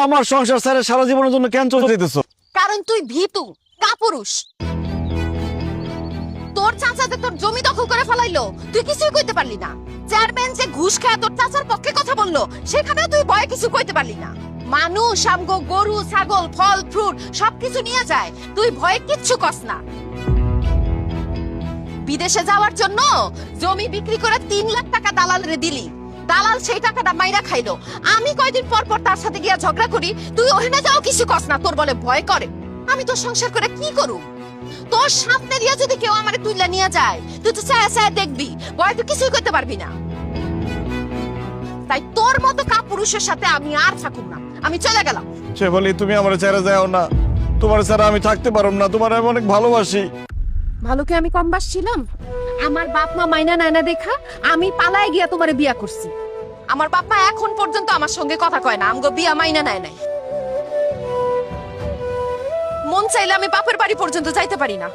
আমার সংসার স্যারে সারা জীবনের জন্য কেন চলে যেতেছো কারণ তুই ভীতু, কাপুরুষ। তোর চাচাতে তোর জমি দখল করে ফেলাইলো, তুই কিছুই কইতে পারলি না। চেয়ারম্যান যে ঘুষ খায় তোর চাচার পক্ষে কথা বলল, সেখানেও তুই ভয়ে কিছু কইতে পারলি না। মানুষ, আমগো গরু, ছাগল, ফল, ফ্রুট, সবকিছু নিয়ে যায়, তুই ভয়ে কিচ্ছু কস না। বিদেশে যাওয়ার জন্য জমি বিক্রি করে তিন লাখ টাকা দালালরে দিলি। দালাল সেই টাকাটা মাইরা খাইলো। আমি কয়দিন পর পর তার সাথে গিয়া ঝগড়া করি তুই ওখানে যাও কিছু কস না তোর বলে ভয় করে। আমি তো সংসার করে কি করু? তোর সামনে দিয়ে যদি কেউ আমারে তুইলা নিয়ে যায় তুই তো চায় চায় দেখবি ভয় তুই কিছুই করতে পারবি না। তাই তোর মতো কাপুরুষের সাথে আমি আর থাকুম না। আমি চলে গেলাম। সে বলি তুমি আমার ছেড়ে যাও না। তোমার ছাড়া আমি থাকতে পারব না। তোমার আমি অনেক ভালোবাসি। ভালো কি আমি কম বাসছিলাম? আমার বাপ মা মাইনা নায়না দেখা আমি পালায় গিয়া তোমারে বিয়া করছি। আমার বাপ মা এখন পর্যন্ত আমার সঙ্গে কথা কয় না আমগো বিয়া মাইনা নেয় নাই। মন চাইলে আমি বাপের বাড়ি পর্যন্ত যাইতে পারি না।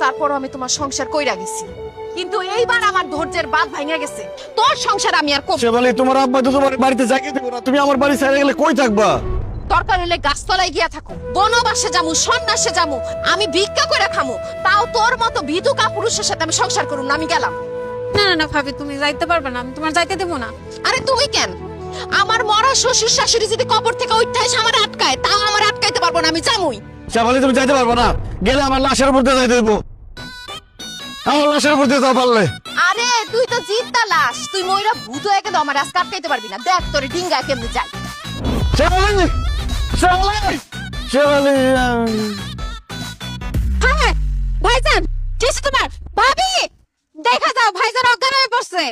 তারপরও আমি তোমার সংসার কইরা গেছি। কিন্তু এইবার আমার ধৈর্যের বাঁধ ভাঙা গেছে। তোর সংসার আমি আর করব বলি তোমার আব্বা তো তোমার বাড়িতে জায়গা দেবো না। তুমি আমার বাড়ি ছেড়ে গেলে কই থাকবা? দরকার হলে গাছতলায় গিয়া থাকো। বনবাসে যামু সন্ন্যাসে যামু আমি ভিক্ষা করে খামু। তাও তোর মতো ভীতু কাপুরুষের সাথে আমি সংসার করুম না আমি গেলাম। না না না ভাবি তুমি যাইতে পারবে না আমি তোমার যাইতে দেবো না। আরে তুমি কেন? আমার মরা শ্বশুর শাশুড়ি যদি কবর থেকে উঠতে এসে আমার আটকায় তাও আমার আটকাইতে পারব না আমি জামুই সে তুমি যাইতে পারব না। গেলে আমার লাশের উপর দিয়ে যাইতে দেবো। আমার লাশের উপর দিয়ে যাও পারলে। আরে তুই তো জিদ্দা লাশ। তুই ময়রা ভূত হয়ে গেলে আমার আজকে আটকাইতে পারবি না। দেখ তোরে ডিঙ্গা কেমনে সে বলি সে বলি হ্যাঁ ভাইজান কি হইছে তোমার। ভাবি! দেখা যাও ভাইজান অজ্ঞান হয়ে পড়ছে।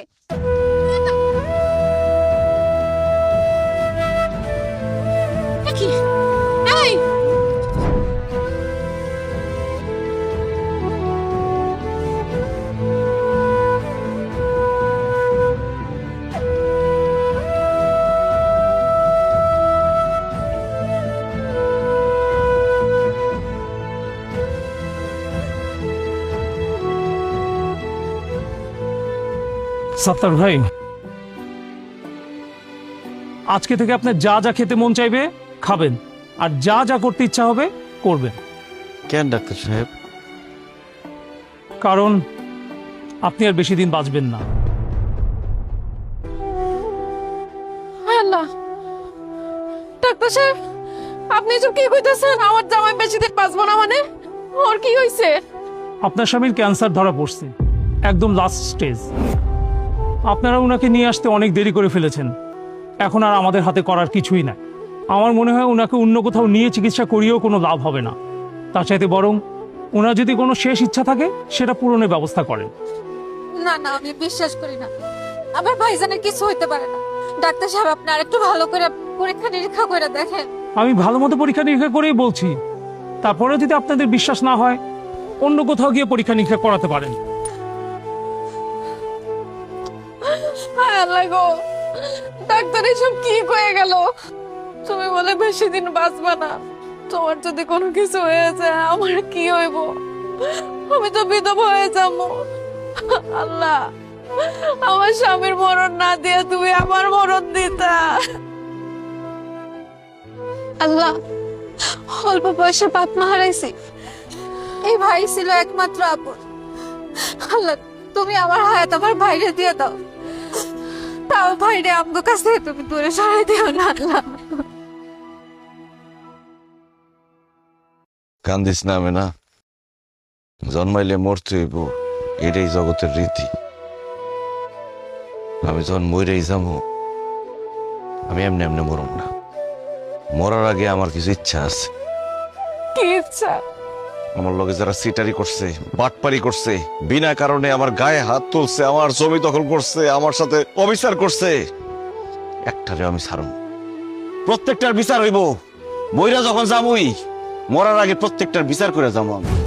সাত্তার ভাই আজকে থেকে আপনার যা যা খেতে মন চাইবে খাবেন আর যা যা করতে ইচ্ছা হবে করবেন। কেন ডাক্তার সাহেব? কারণ আপনি আর বেশি দিন বাঁচবেন না। আল্লাহ। ডাক্তার সাহেব আপনি এসব কি কইতেছেন? আমার জামাই বেশি দিন বাঁচবো না মানে? ওর কি হইছে? আপনার স্বামীর ক্যান্সার ধরা পড়ছে একদম লাস্ট স্টেজ আপনারা ওনাকে নিয়ে আসতে অনেক দেরি করে ফেলেছেন। এখন আর আমাদের হাতে করার কিছুই নাই। আমার মনে হয় ওনাকে অন্য কোথাও নিয়ে চিকিৎসা করিয়েও কোনো লাভ হবে না। তার চাইতে বরং ওনার যদি কোনো শেষ ইচ্ছা থাকে সেটা পূরণের ব্যবস্থা করেন। না না আমি বিশ্বাস করি না। আমার ভাইজানের কিছু হইতে পারে না। ডাক্তার সাহেব আপনি আরেকটু ভালো করে পরীক্ষা নিরীক্ষা করে দেখেন। আমি ভালো মতো পরীক্ষা নিরীক্ষা করেই বলছি। তারপরে যদি আপনাদের বিশ্বাস না হয় অন্য কোথাও গিয়ে পরীক্ষা নিরীক্ষা করাতে পারেন। ডাক্তার, এসব কি কয়ে গেল? তুমি বলে বেশি দিন বাঁচবা না। তোমার যদি কোনো কিছু হয়ে আমার কি হইব? আমি তো হয়ে যাব। আল্লাহ, আমার স্বামীর মরণ না দিয়ে তুমি আমার মরণ দিতা। আল্লাহ, অল্প বয়সে বাপ মা হারাইছি। এই ভাই ছিল একমাত্র আপন। আল্লাহ, তুমি আমার হায়াত আমার ভাইরে দিয়ে দাও। তাও ভাইরে আমগো কাছ থেকে তুমি দূরে সরাই দিও না আল্লাহ কান্দিস না আমি না জন্মাইলে মরতে হইব এটাই জগতের রীতি। আমি যখন মরেই যাব আমি এমনি এমনি মরম না। মরার আগে আমার কিছু ইচ্ছা আছে। কি ইচ্ছা? আমার লগে যারা সিটারি করছে, বাটপারি করছে, বিনা কারণে আমার গায়ে হাত তুলছে, আমার জমি দখল করছে, আমার সাথে অবিচার করছে, একটারে আমি ছাড়ব। প্রত্যেকটার বিচার হইব। মইরা যখন যাবই, মরার আগে প্রত্যেকটার বিচার করে যাব আমি।